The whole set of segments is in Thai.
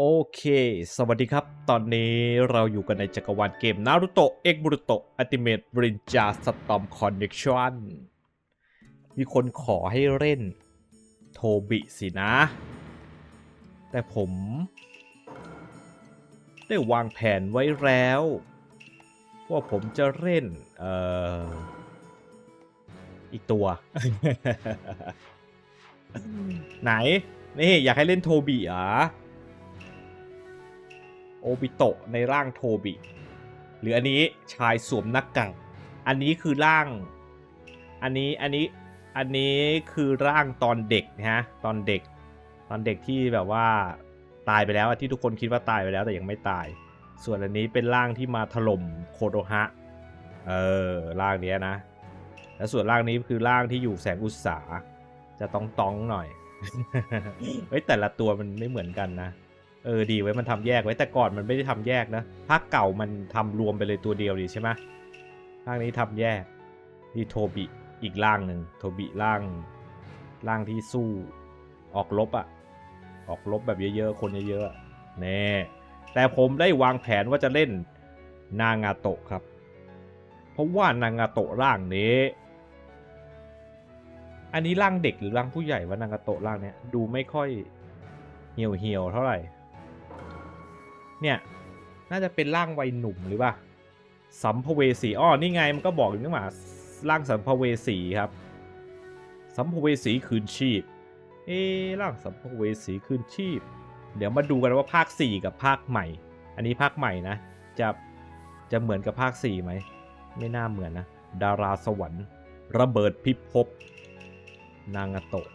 โอเค สวัสดีครับ ตอนนี้เราอยู่กันในจักรวาลเกม Naruto X Boruto Ultimate Ninja Storm Connection มีคนขอให้เล่นโทบิสินะ แต่ผม ได้วางแผนไว้แล้ว ว่าผมจะเล่น เอ่อ อีกตัว ไหน นี่ อยากให้เล่นโทบิอะ บิโตะในร่างโทบิ หรืออันนี้ชายสวมหน้ากากอันนี้คือร่าง อันนี้อันนี้อันนี้คือร่างตอนเด็กนะฮะตอนเด็ก ตอนเด็กที่แบบว่าตายไปแล้วที่ทุกคนคิดว่าตายไปแล้วแต่ยังไม่ตาย ส่วนอันนี้เป็นร่างที่มาถล่มโคโดฮะเออร่างเนี้ยนะ แล้วส่วนร่างนี้คือร่างที่อยู่แสงอุตสาจะต้องต้องหน่อยเฮ้ยแต่ละตัวมันไม่เหมือนกันนะ เออดีไว้มันทำแยกไว้แต่ก่อนมันไม่ได้ทำแยกนะภาคเก่ามันทำรวมไปเลยตัวเดียวดีใช่ไหมภาคนี้ทำแยกนี่โทบิอีกร่างหนึ่งโทบิร่างร่างที่สู้ออกรบอะออกรบแบบเยอะๆคนเยอะๆอะแน่แต่ผมได้วางแผนว่าจะเล่นนางาโตะครับ เพราะว่านางาโตะร่างนี้ อันนี้ร่างเด็กหรือร่างผู้ใหญ่วะนางาโตะร่างเนี้ยดูไม่ค่อยเหี่ยวเหี่ยวเท่าไหร่ เนี่ยน่าจะเป็นร่างวัยหนุ่มหรือเปล่าสัมภเวสีอ้อนี่ไงมันก็บอกอยู่นี่หว่าร่างสัมภเวสีครับ สัมภเวสีคืนชีพ เอ๊ร่างสัมภเวสีคืนชีพ เดี๋ยวมาดูกันว่าภาค 4 กับภาคใหม่ อันนี้ภาคใหม่นะ จะจะเหมือนกับภาค4ไหมไม่น่าเหมือนนะ ดาราสวรรค์ ระเบิดพิภพนางาโตะ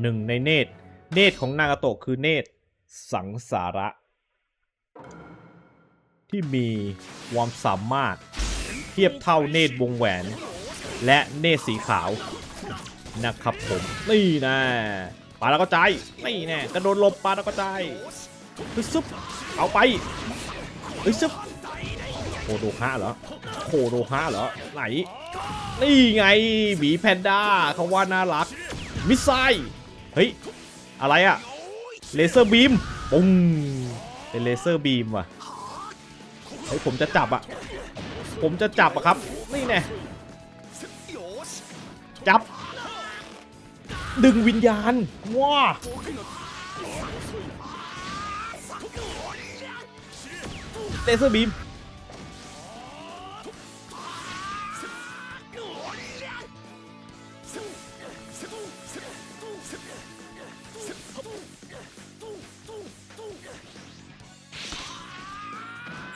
หนึ่งในเนตรเนตรของนางาโตะคือเนตร สังสาระ ที่มีความสามารถเทียบเท่าเนตรวงแหวน และเนตรสีขาวนะครับผมนี่นะปาแล้วก็ใจายนี่แน่กระโดดหลบปาแล้วก็ใจายฮึซุบเอาไปฮึซุบโคโดฮะเหรอโคโดฮะเหรอไหนนี่ไงหมีแพนด้าเขาว่าน่ารักมิสไซเฮ้ยอะไรอะ เลเซอร์บีมปุ้งเป็นเลเซอร์บีมว่ะเฮ้ยผมจะจับอะผมจะจับอะครับ นี่แน่จับ ดึงวิญญาณว้าเลเซอร์บีม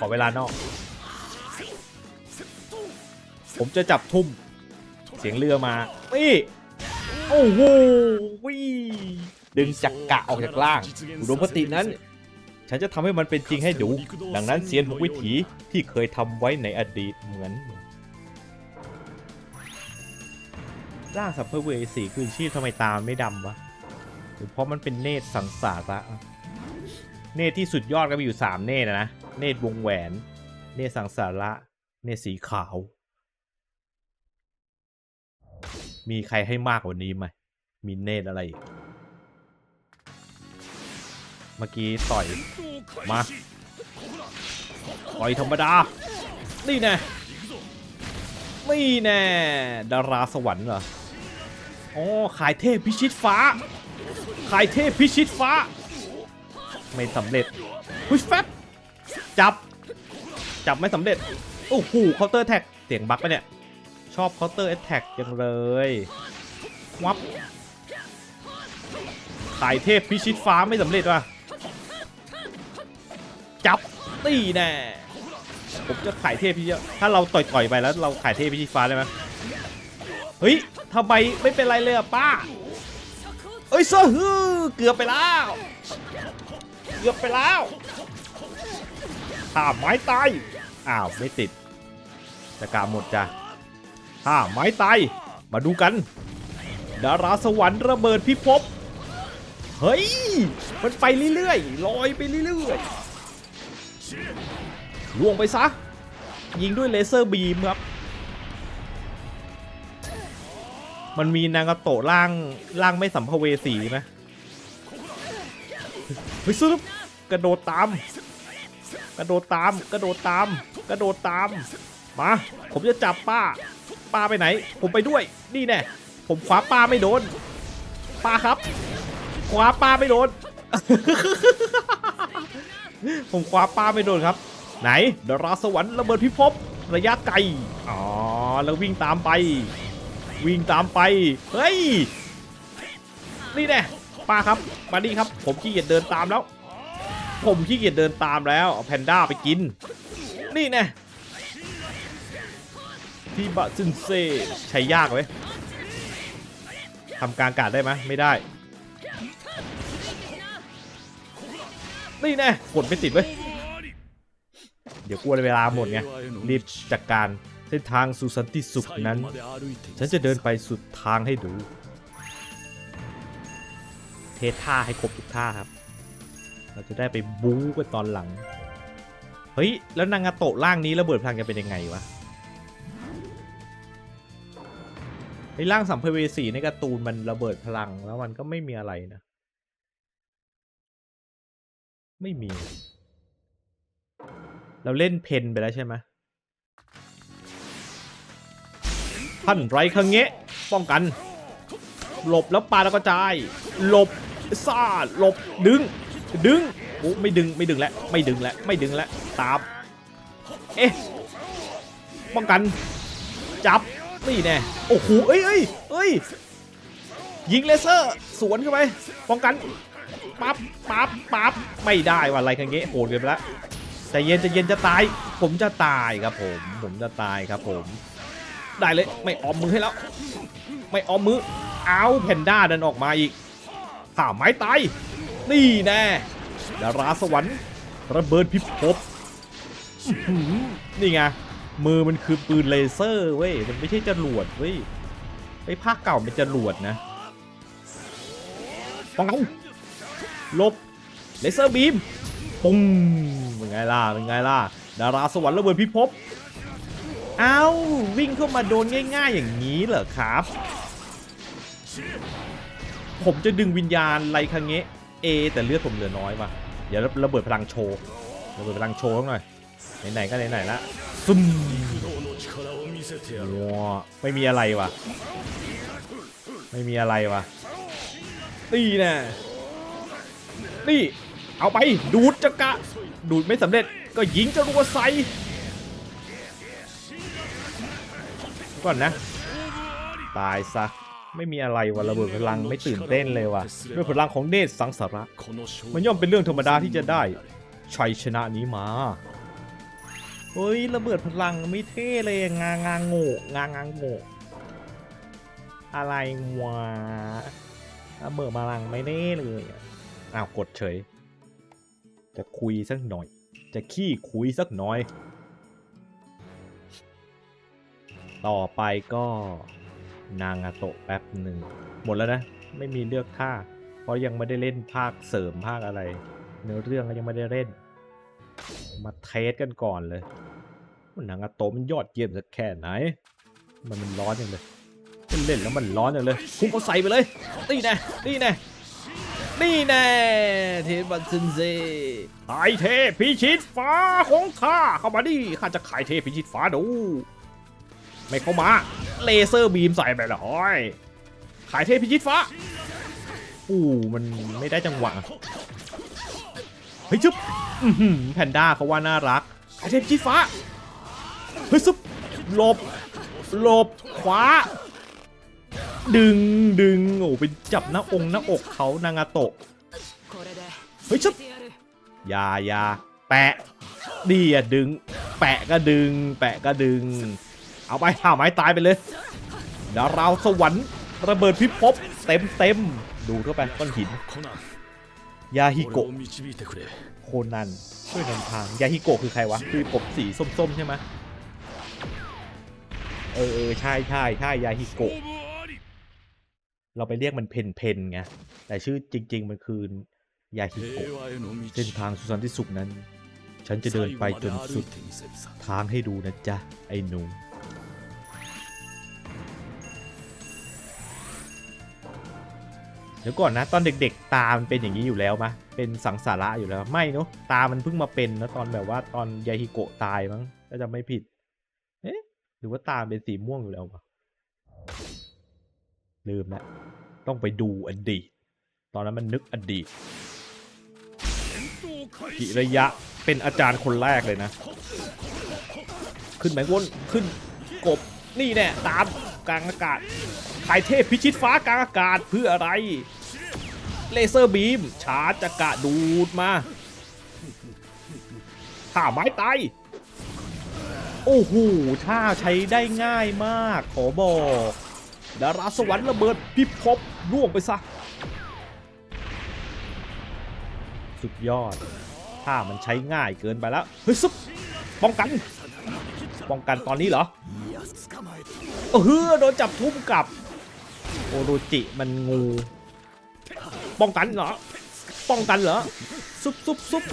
อเวลานอก ผมจะจับทุ่ม เสียงเรือมานี่โอ้โหวิดึงจักกะออกจากล่างอุดมคตินั้น ฉันจะทำให้มันเป็นจริงให้ดู ดังนั้นเซียนทุกวิถีที่เคยทำไว้ในอดีตเหมือนร่างสัมภเวสีคือชีพทำไมตาไม่ดำวะหรือเพราะมันเป็นเนตรสังสาระเนตรที่สุดยอดก็มีอยู่สามเนตรนะนะ เนตรวงแหวน เนตรสังสาระ เนตรสีขาว มีใครให้มากกว่านี้ไหม มีเนตรอะไรอีกเมื่อกี้ต่อย มา ต่อยธรรมดา นี่แน่นี่แน่ ดาราสวรรค์เหรอ อ๋อ ขายเทพพิชิตฟ้า ขายเทพพิชิตฟ้า ไม่สำเร็จพุชแฟบ จับ จับไม่สำเร็จ โอ้โหเคาน์เตอร์แท็กเสียงบั๊กปะเนี่ย ชอบเคาน์เตอร์แอตแท็กจังเลยวับสายเทพพิชิตฟ้าไม่สำเร็จว่ะ จับตีแน่ ผมจะขายเทพพิชิตถ้าเราต่อยๆไปแล้วเราขายเทพพิชิตฟ้าได้ไหมเฮ้ยทำไมไม่เป็นไรเลยอะป้าเอ้ยเซอร์ฮือเกือบไปแล้ว เกือบไปแล้ว ถ้าไม้ตาย อ้าวไม่ติดจะกาหมดจ้ะถ้าไม้ตาย มาดูกัน ดาราสวรรค์ระเบิดพิภพ เฮ้ย มันไปเรื่อยๆ ลอยไปเรื่อยๆ ล่วงไปซะ ยิงด้วยเลเซอร์บีมครับ มันมีนางาโตะร่างร่างไม่สัมภเวสีไหมเฮ้ยซึบกระโดดตาม ระโดดตาม กระโดดตาม กระโดดตาม มา ผมจะจับป้า ป้าไปไหน ผมไปด้วย นี่แน่ ผมคว้าป้าไม่โดน ป้าครับคว้าป้าไม่โดน ผมคว้าป้าไม่โดนครับ ไหนดาราสวรรค์ระเบิดพิภพระยะไกล อ๋อ แล้ววิ่งตามไป วิ่งตามไป เฮ้ย นี่แน่ป้าครับ มานี่ครับ ผมขี้เกียจเดินตามแล้ว ผมขี้เกียจเดินตามแล้วเอาแพนด้าไปกิน นี่แน่ที่บะซึนเซใช้ยากไหมทำกลางกาศได้ไหมไม่ได้ นี่แน่กดไม่ติดเว้ย เดี๋ยวกลัวเวลาหมดไง รีบจัดการเส้นทางสู่สันติสุขนั้น ฉันจะเดินไปสุดทางให้ดู เทท่าให้ครบทุกท่าครับ เราจะได้ไปบู๊กันตอนหลัง เฮ้ย แล้วนางาโตะร่างนี้ระเบิดพลังจะเป็นยังไงวะไอ้ร่างสัมภเวสีในการ์ตูนมันระเบิดพลังแล้วมันก็ไม่มีอะไรนะ ไม่มี เราเล่นเพนไปแล้วใช่ไหมท่านไรคังเงะป้องกัน หลบแล้วปาแล้วก็จาย หลบซ่าหลบดึง ดึงโอ้ไม่ดึงไม่ดึงแล้วไม่ดึงแล้วไม่ดึงแล้วตามเอ๊ะป้องกันจับนี่แน่โอ้โหเอ้ยเอ้ยเอ้ยยิงเลเซอร์สวนเข้าไปป้องกันปั๊บปั๊บปั๊บไม่ได้ว่ะไรคังเงะโหดเกินไปแล้วใจเย็นใจเย็นจะตาย ผมจะตายครับผม ผมจะตายครับผม ได้เลยไม่ออมมือให้แล้ว ไม่ออมมือเอาแพนด้าเดินออกมาอีกข่าไม้ตาย นี่แน่ดาราสวรรค์ระเบิดพิภพนี่ไงมือมันคือปืนเลเซอร์เว้ยมันไม่ใช่จรวดเว้ยไอ้ภาคเก่าเป็นจรวดนะป้องกันลบเลเซอร์บีมปุ้งเป็นไงล่ะเป็นไงล่ะดาราสวรรค์ระเบิดพิภพเอ้าวิ่งเข้ามาโดนง่าย ๆ อย่างนี้เหรอครับ ผมจะดึงวิญญาณไลคังเงะ เอแต่เลือดผมเหลือน้อยว่ะเดี๋ยวระเบิดพลังโชว์ระเบิดพลังโชว์สักหน่อยไหนๆก็ไหนๆละซุ่มวัวไม่มีอะไรว่ะ ไม่มีอะไรว่ะนี่แน่นี่เอาไปดูดจักระดูดไม่สำเร็จก็ยิงจรวดใส่ก่อนนะ ตายซะ ไม่มีอะไรว่ะระเบิดพลังไม่ตื่นเต้นเลยว่ะด้วยพลังของเนตรสังสาระ มันย่อมเป็นเรื่องธรรมดาที่จะได้ชัยชนะนี้มาเฮ้ยระเบิดพลังไม่เท่เลยงางางโง่งางางโง่อะไรวะระเบิดพลังไม่เน่เลยอะอ้าวกดเฉย จะคุยสักหน่อย จะขี้คุยสักหน่อย ต่อไปก็ นางาโตะแป๊บหนึ่ง หมดแล้วนะ ไม่มีเลือกท่า เพราะยังไม่ได้เล่นภาคเสริมภาคอะไร เนื้อเรื่องก็ยังไม่ได้เล่น มาเทสกันก่อนเลยนางาโตะมันยอดเยี่ยมสักแค่ไหน มันมันร้อนอย่างเลยเล่นแล้วมันร้อนอย่างเลยพุ่งเอาใส่ไปเลยนี่แน่นี่แน่นี่แน่เทบันซึนเซขายเทพิชิตฟ้าของข้าเข้ามาดิข้าจะขายเทพิชิตฟ้าดู ไม่เข้ามา เลเซอร์บีมใส่ไปละห้อยขายเทพพิชิตฟ้าอู้มันไม่ได้จังหวะเฮ้ยจุ๊บแพนด้าเขาว่าน่ารักขายเทพพิชิตฟ้าเฮ้ยซุบหลบหลบขวาดึงดึงโอ้ไปจับหน้าองค์หน้าอกเขานางาโตะเฮ้ยชุบยายาแปะดีอะดึง แปะก็ดึง แปะก็ดึง เอาไปหาไม้ตายไปเลยดาวราวสวรรค์ระเบิดพิภพเต็มเต็มดูเข้าไปก้อนหิน ยาฮิโกะโคนันช่วยนำทางยาฮิโกะคือใครวะ คือกบสีส้มๆใช่ไหมเออเออใช่ใช่ใช่ยาฮิโกะเราไปเรียกมันเพนเพนไงแต่ชื่อจริง ๆ มันคือยาฮิโกะเส้นทางสุสันติสุขนั้น ฉันจะเดินไปจนสุดทางให้ดูนะจ๊ะ ไอ้หนู เดี๋ยวก่อนนะ ตอนเด็กๆ ตามันเป็นอย่างนี้อยู่แล้วมะเป็นสังสาระอยู่แล้วไม่เนอะตามันเพิ่งมาเป็นนะตอนแบบว่าตอนยาฮิโกะตายมั้งถ้าจะไม่ผิดเอ๊ะหรือว่าตาเป็นสีม่วงอยู่แล้ววะลืมล้วต้องไปดูอดีต ตอนนั้นมันนึกอดีตกิระยะเป็นอาจารย์คนแรกเลยนะ ขึ้นแบงวนขึ้นกบนี่แน่ตามกลางอากาศ ไข่เทพพิชิตฟ้ากลางอากาศเพื่ออะไร เลเซอร์บีม ชาร์จจะกะดูดมาถ้าไม้ตาย โอ้โหถ้าใช้ได้ง่ายมาก ขอบอกดาราสวรรค์ระเบิดพิภพร่วงไปซะ สุดยอดถ้ามันใช้ง่ายเกินไปแล้ว เฮ้ยซุปป้องกัน ป้องกันตอนนี้เหรอเออโดนจับทุ่มกลับ โอโรจิมันงู ป้องกันเหรอ ป้องกันเหรอ ซุบซุบซุบ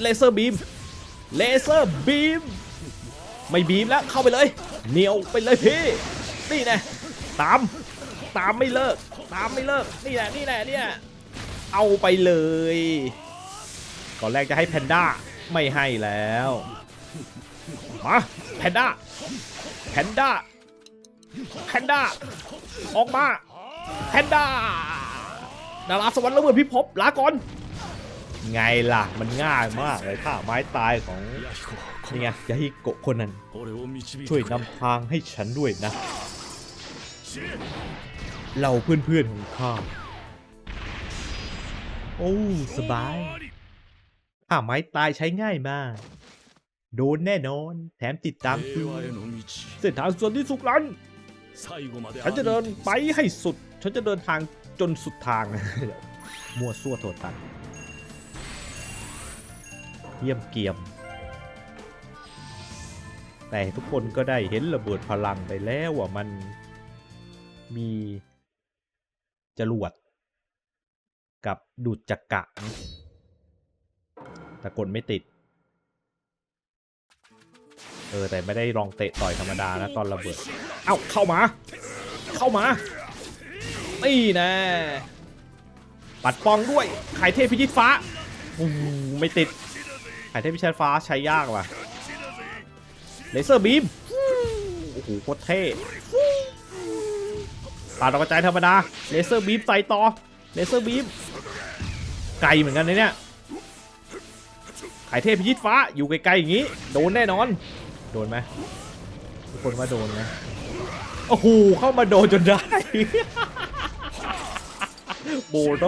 เลเซอร์บีม เลเซอร์บีม ไม่บีมแล้ว เข้าไปเลย เหนียวไปเลยพี่ นี่แน่ตาม ตามไม่เลิก ตามไม่เลิก นี่แหละนี่แหละเนี่ยเอาไปเลย ก่อนแรกจะให้แพนด้า ไม่ให้แล้ว มา แพนด้า แพนด้า แพนด้า ออกมาแพนด้า ดาราสวรรค์ระเบิดพิภพลาก่อน ไงล่ะ มันง่ายมากเลยท่าไม้ตายของนี่ไงยาฮิโกะคนนั้น ช่วยนำทางให้ฉันด้วยนะ เราเพื่อนๆของข้า โอ้สบายถ้าไม้ตายใช้ง่ายมากโดนแน่นอน แถมติดตามคือเส้นทางส่วนที่สุดนั้น ฉันจะเดินไปให้สุด ฉันจะเดินทางจนสุดทางมั่วซั่วโทษตันเยี่ยมเกียม แต่ทุกคนก็ได้เห็นระเบิดพลังไปแล้วว่ามันมีจรวด กับดูดจักกะนะแต่กดไม่ติด เออ แต่ไม่ได้ลองเตะต่อยธรรมดานะตอนระเบิด เอ้าเข้ามา เข้ามานี่นะปัดปองด้วยไข่เทพพิชิตฟ้าโอ้ไม่ติดไข่เทพพิชิตฟ้าใช้ยากว่ะเลเซอร์บีมโอ้โหโคตรเท่ปาดอกกระจายธรรมดาเลเซอร์บีมใส่ต่อเลเซอร์บีมไกลเหมือนกันนะเนี่ยไข่เทพพิชิตฟ้าอยู่ไกลๆอย่างนี้ โดนแน่นอน โดนไหมทุกคนว่าโดนไหม โอ้โหเข้ามาโดนจนได้ โบโด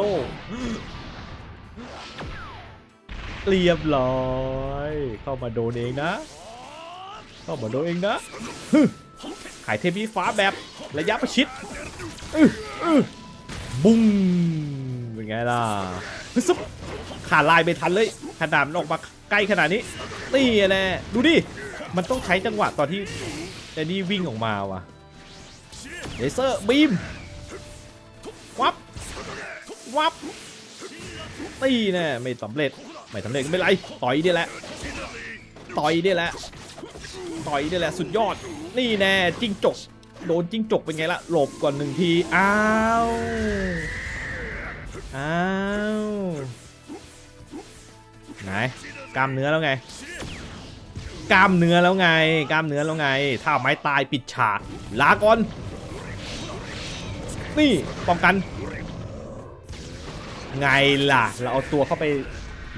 เรียบร้อย เข้ามาโดนเองนะ เข้ามาโดนเองนะฮึขายเทพีฟ้าแบบระยะประชิดอื้ออื้อบุ้งเป็นไงล่ะฮึซุบขาลายไปทันเลยขนาดมันออกมาใกล้ขนาดนี้นี่แน่ดูดิ มันต้องใช้จังหวะตอนที่แดนนี่วิ่งออกมาว่ะ เลเซอร์บีมวับวับตีแน่ไม่สำเร็จไม่สำเร็จไม่ไรต่อยนี่แหละต่อยนี่แหละต่อยนี่แหละสุดยอด นี่แน่จิ้งจกโดนจิ้งจกเป็นไงล่ะหลบก่อนหนึ่งทีอ้าวอ้าวไหนกล้ามเนื้อแล้วไงกล้ามเนื้อแล้วไงกล้ามเนื้อแล้วไง ถ้าไม้ตายปิดฉากลาก่อน นี่ป้องกัน ไงล่ะ เราเอาตัวเข้าไป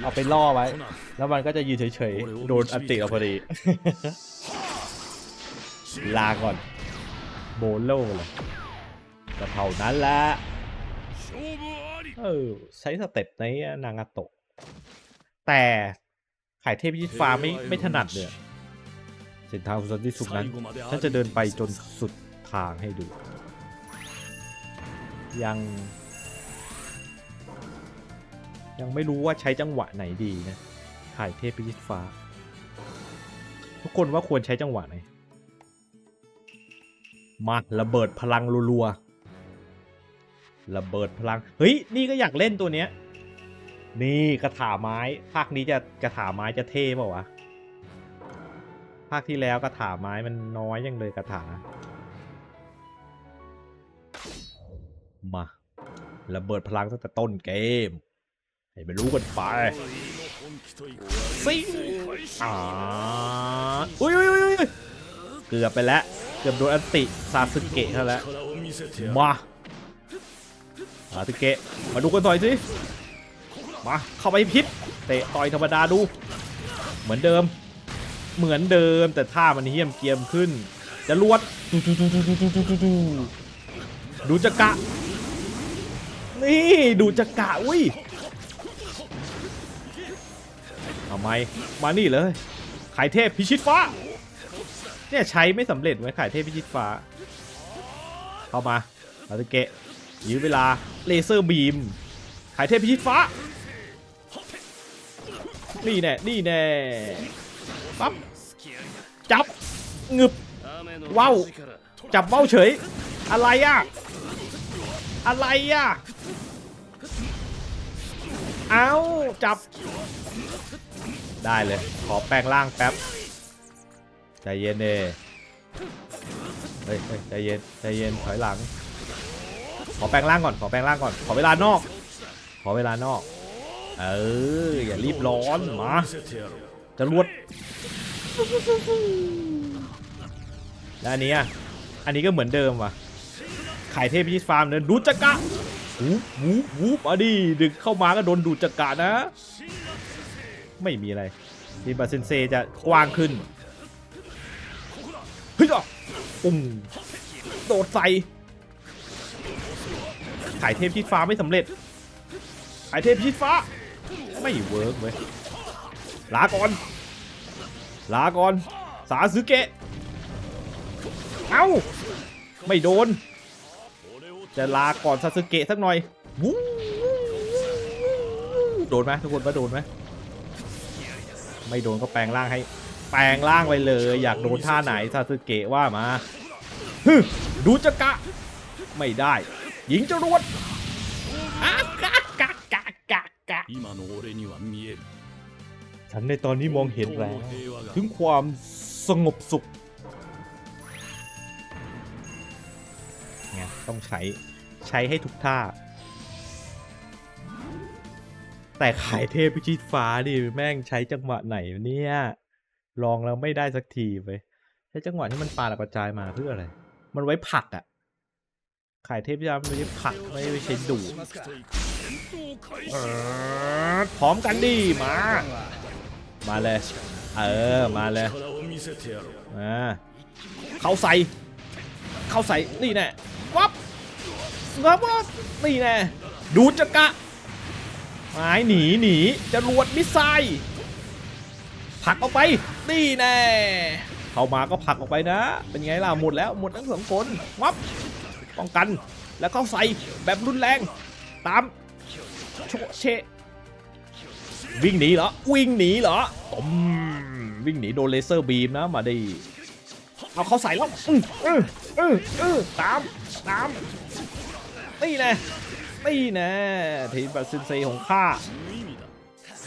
เอาไปล่อไว้ แล้วมันก็จะยืนเฉยๆ โดนอันติเราพอดี ลาก่อน โบโล่เลยก็เท่านั้นแหละเออใช้สเต็ปในนางาโตะ แต่ขายเทพยิทฟ้าไม่ไม่ถนัดเลยอะเส้นทางสุดที่สุดนั้นฉันจะเดินไปจนสุดทางให้ดู ยัง ยังไม่รู้ว่าใช้จังหวะไหนดีนะถ่ายเทพพิชิตฟ้า ทุกคนว่าควรใช้จังหวะไหนมาระเบิดพลังรัวๆระเบิดพลัง เฮ้ย นี่ก็อยากเล่นตัวเนี้ย นี่กระถาไม้ ภาคนี้จะกระถาไม้จะเท่เปล่าวะ ภาคที่แล้วกระถาไม้มันน้อยยังเลยกระถา มาระเบิดพลังตั้งแต่ต้นเกม ให้ไปรู้กันไปซิอ่าอุ้ยเกือบไปแล้ว เกือบโดนอันติซาสึเกะแล้ว มาซาสึเกะ มาดูกันต่อยสิ มา เข้าไปพิษเตะต่อยธรรมดาดู เหมือนเดิม เหมือนเดิมแต่ท่ามันเฮี้ยมเกียมขึ้น จะลวด ดูจะกะ นี่ดูจักระอุ้ยเอาไหมมานี่เลย ขายเทพพิชิตฟ้า เนี่ยใช้ไม่สำเร็จไหมขายเทพพิชิตฟ้า เข้ามาอาตเกะยื้อเวลาเลเซอร์บีม ขายเทพพิชิตฟ้า นี่แน่ นี่แน่ ปั๊บ จับ งึบว้าว จับเบ้าเฉย อะไรอะ อะไรอะ เอาจับ ได้เลย ขอแปลงร่างแป๊บ ใจเย็นเด้เฮ้ยใจเย็น ใจเย็น ถอยหลัง ขอแปลงร่างก่อน ขอแปลงร่างก่อน ขอเวลานอก ขอเวลานอก เออ อย่ารีบร้อน มา จะรวดแล้วอันนี้อะ อันนี้ก็เหมือนเดิมว่ะ ไขายเทพพิชิตฟาร์มเดินดูจักระวูบวูบวูบมาดิดึกเข้ามาก็โดนดูจักระนะ ไม่มีอะไรทีบาเซนเซจะกว้างขึ้นเฮ้ยอะปุ่มโดดใส่ขายเทพพิชิตฟ้าไม่สำเร็จขายเทพพิชิตฟ้า ไม่เวิร์กเว้ยลาก่อน ลาก่อน สาสึเกะ เอ้า ไม่โดน จะลาก่อนซาสึเกะสักหน่อยโดนไหมทุกคนว่าโดนไหมไม่โดนก็แปลงร่างให้ แปลงร่างไปเลย อยากโดนท่าไหนซาสึเกะว่ามาดูจะกะ ไม่ได้ หญิงจรวดฉันในตอนนี้มองเห็นแล้ว ถึงความสงบสุข ต้องใช้ใช้ให้ทุกท่า แต่ขายเทพพิชิตฟ้าดิแม่งใช้จังหวะไหนเนี่ยลองแล้วไม่ได้สักทีไปใช้จังหวะที่มันปาหลักกระจายมาเพื่ออะไร มันไว้ผักอะขายเทพยามไม่ใช่ผักไม่ใช่ดูพร้อมกันดีมา มาเลย เออ มาเลยอ่าเขาใส่ เขาใส่ นี่แน่ วับวับวับนี่แน่ดูจักระไม้หนีหนีจะรวดมิไซผลักออกไปนี่แน่เข้ามาก็ผลักออกไปนะ เป็นไงล่ะหมดแล้วหมดทั้งสองคนวับป้องกันแล้วเข้าใส่แบบรุนแรงตามโชเชวิ่งหนีเหรอวิ่งหนีเหรอตมวิ่งหนีโดนเลเซอร์บีมนะมาดิ เอาเขาใส่แล้วอืออออืออตามตามนี่แน่นี่แน่ทีมบัาซินซีของข้า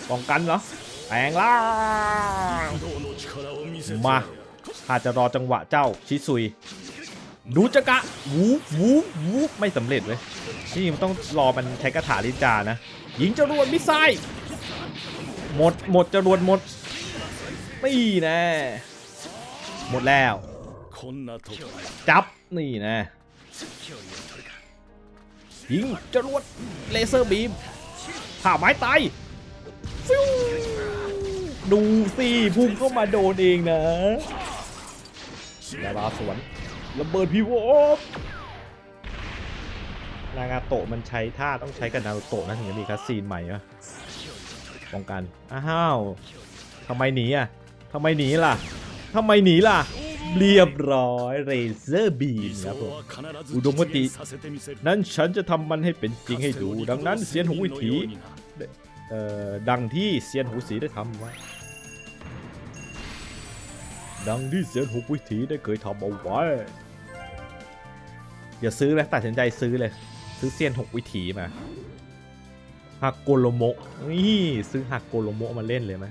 ป้องกันเหรอแปลงล่ามาข้าจะรอจังหวะเจ้าชิซุยดูจักะวูวูวูไม่สำเร็จเลยนี่มันต้องรอมันใช้กระถาลิจานะยิงจรวดมิไซหมดหมดจรวดหมดนี่แน่ หมดแล้ว จับ นี่นะ ยิงจรวดเลเซอร์บีมผ่าไม้ตายดูสิพุ่งเข้ามาโดนเองนะยาบาสวนระเบิดพีโวนางาโตะมันใช้ท่าต้องใช้กับนาโตะนะถึงจะมีคัสซีนใหม่ะป้องกัน อ้าวทำไมหนีอะทำไมหนีล่ะ ทำไมหนีล่ะ เรียบร้อยเรเซอร์บีมครับผมอุดมคติ นั้นฉันจะทำมันให้เป็นจริงให้ดู ดังนั้นเสียนหูวิถีเอ่อดังที่เสียนหูสีได้ทำไว้ดังที่เสียนหูวิถีได้เคยทำเอาไว้อย่าซื้อเลยตัดสินใจซื้อเลย ซื้อเซียนหกวิถีมาหักโกโลโมนี่ซื้อหักโกโลโมมาเล่นเลยไหม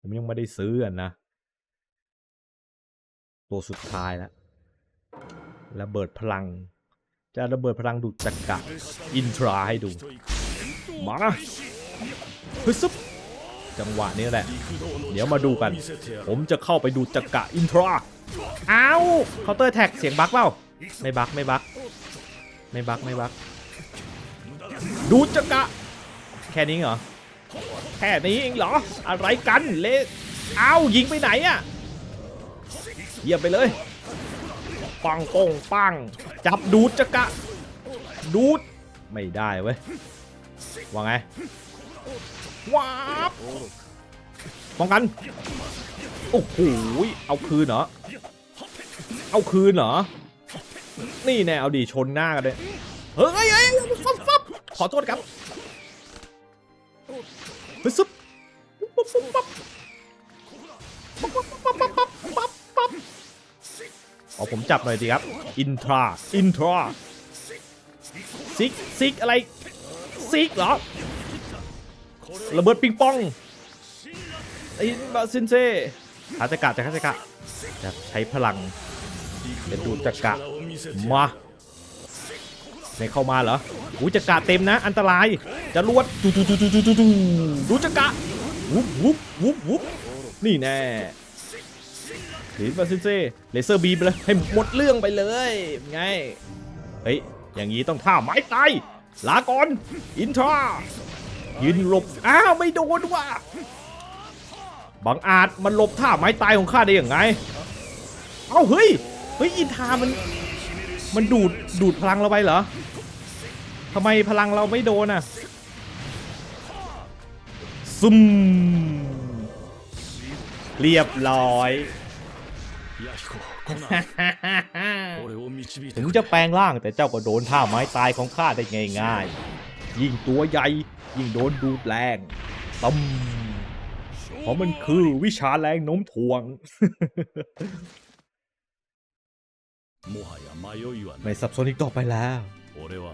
ผมยังไม่ได้ซื้ออะนะ ตัวสุดท้ายแล้วระเบิดพลัง จะระเบิดพลังดูดจักระอินทราให้ดู มาเฮ้ยซึบจังหวะนี้แหละ เดี๋ยวมาดูกัน ผมจะเข้าไปดูจักระอินทราอ้าวเคาน์เตอร์แท็กเสียงบั๊กเปล่า ไม่บั๊กไม่บั๊กไม่บั๊กไม่บั๊กดูจักระแค่นี้เหรอ แค่นี้เองเหรอ อะไรกันเละอ้ายิงไปไหนอะเยียบไปเลย ปังโป้งปัง จับดูดจักะ ดูด ไม่ได้เว้ย ว่าไงว้าบป้องกัน โอ้โห เอาคืนเหรอ เอาคืนเหรอ นี่แน่เอาดีชนหน้ากันเลย เฮ้ยเฮ้ยขอโทษครับ เฮ้ยซุบปุ๊บปุ๊บปั๊บปั๊บปั๊บปั๊บปั๊บปั๊บปั๊บอ๋อผมจับหน่อยดีครับอินทราอินทราซิกซิกอะไรซิกเหรอระเบิดปิงปองไอ้บาซินเซ่ฮาตะกะจากฮาตะกะจะใช้พลังเป็นดูจักระมาในเข้ามาเหรอหูจักระเต็มนะ อันตราย จรวดจูจูจูจูจูจูดูจักะวุบวุบวุบวุบนี่แน่ถือฟาซิเซ่เลเซอร์บีไปเลยให้หมดเรื่องไปเลยไงเฮ้ยอย่างนี้ต้องท่าไม้ตายลาก่อนอินทรายืนหลบอ้าวไม่โดนว่ะบังอาจมันหลบท่าไม้ตายของข้าได้อย่างไงเอ้าเฮ้ยเฮ้ยอินทามันมันดูดดูดพลังเราไปเหรอทำไมพลังเราไม่โดนอะ ซุ่มเรียบร้อยถึงจะแปลงร่างแต่เจ้าก็โดนท่าไม้ตายของข้าได้ง่ายๆ ยิ่งตัวใหญ่ ยิ่งโดนดูดแรงตั้มเพราะมันคือวิชาแรงโน้มถ่วง ไม่สับสนอีกต่อไปแล้ว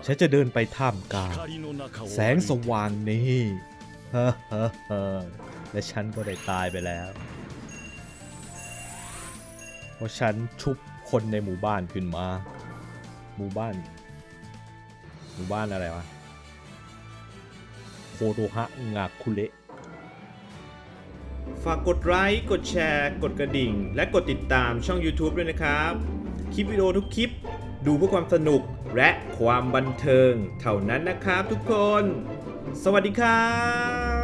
ฉันจะเดินไปท่ามกลางแสงสว่างนี้ ฮ้และฉันก็ได้ตายไปแล้ว เพราะฉันชุบคนในหมู่บ้านขึ้นมา หมู่บ้าน หมู่บ้านอะไรวะ โคโรฮะงาคุเระฝากกดไลค์ กดแชร์ กดกระดิ่ง และกดติดตามช่อง YouTube ด้วยนะครับ คลิปวิดีโอทุกคลิป ดูเพื่อความสนุกและความบันเทิง เท่านั้นนะครับทุกคน สวัสดีครับ